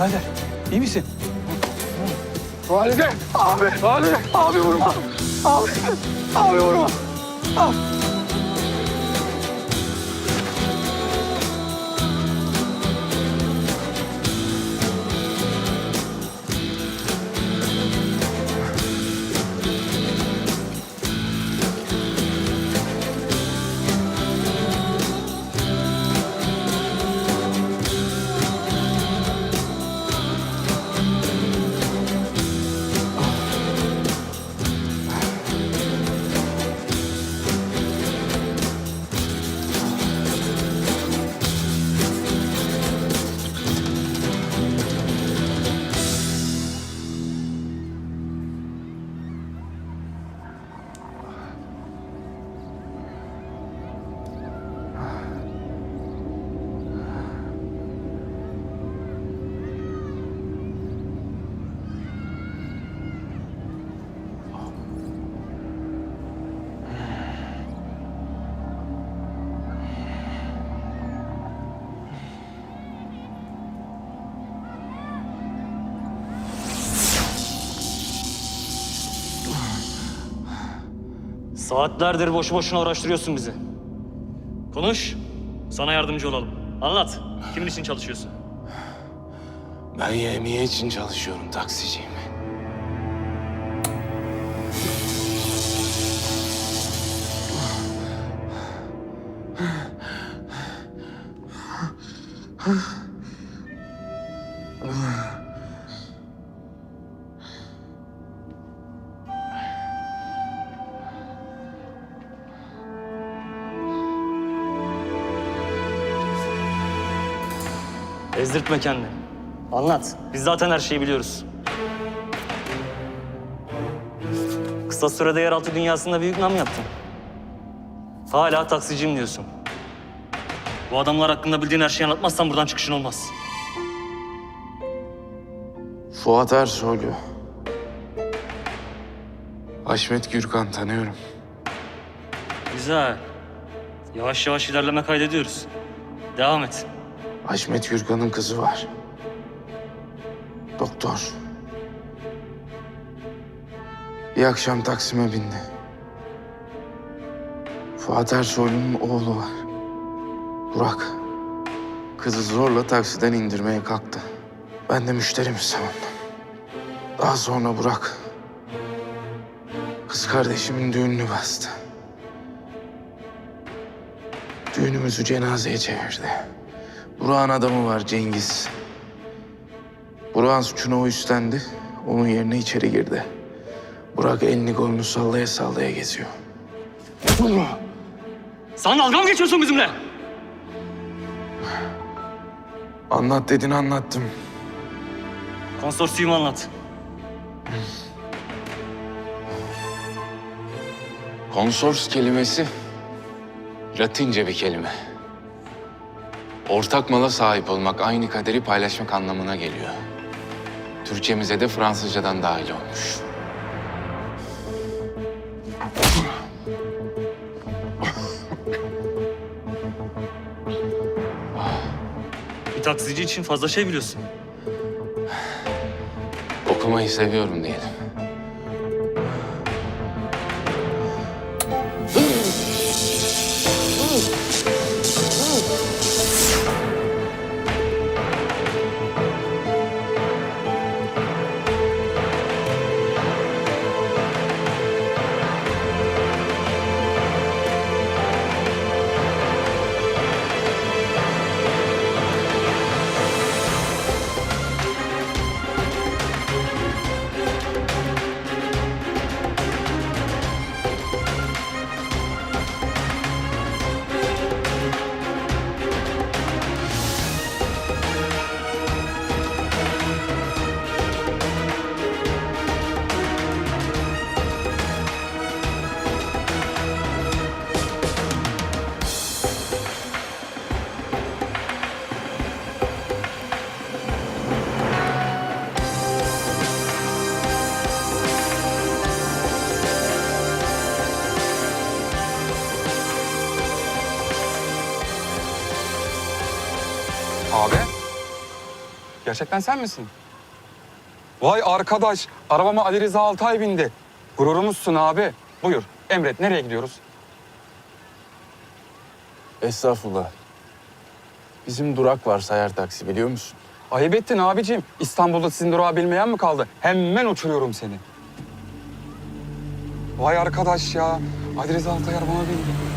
Birader iyi misin? Valide! Abi! Valide! Abi vurma! Abi! Abi vurma! Saatlerdir boşu boşuna uğraştırıyorsun bizi. Konuş. Sana yardımcı olalım. Anlat. Kimin için çalışıyorsun? Ben yemeğe için çalışıyorum taksiciyim. Ezdirtme kendini. Anlat. Biz zaten her şeyi biliyoruz. Kısa sürede yeraltı dünyasında büyük nam yaptın. Hala taksiciyim diyorsun. Bu adamlar hakkında bildiğin her şeyi anlatmazsan buradan çıkışın olmaz. Fuat Ersoylu. Haşmet Gürkan tanıyorum. Güzel. Yavaş yavaş ilerleme kaydediyoruz. Devam et. Haşmet Gürkan'ın kızı var. Doktor. Bir akşam Taksim'e bindi. Fuat Ersoylu'nun oğlu var. Burak. Kızı zorla taksiden indirmeye kalktı. Ben de müşterimi savundum. Daha sonra Burak... Kız kardeşimin düğününü bastı. Düğünümüzü cenazeye çevirdi. Burak'ın adamı var Cengiz. Burak'ın suçunu o üstlendi. Onun yerine içeri girdi. Burak elini kolunu sallaya sallaya geziyor. Sen dalga mı geçiyorsun bizimle? Anlat dedin anlattım. Konsorsiyumu anlat. Konsors kelimesi Latince bir kelime. Ortak mala sahip olmak, aynı kaderi paylaşmak anlamına geliyor. Türkçemize de Fransızcadan dahil olmuş. Bir taksici için fazla şey biliyorsun. Okumayı seviyorum diyelim. Gerçekten sen misin? Vay arkadaş, arabama Ali Rıza Altay bindi. Gururumuzsun abi. Buyur, emret. Nereye gidiyoruz? Estağfurullah. Bizim durak var Sayar Taksi biliyor musun? Ayıp ettin abicim. İstanbul'da sizin durağı bilmeyen mi kaldı? Hemen uçuruyorum seni. Vay arkadaş ya. Ali Rıza Altay arabama bindi.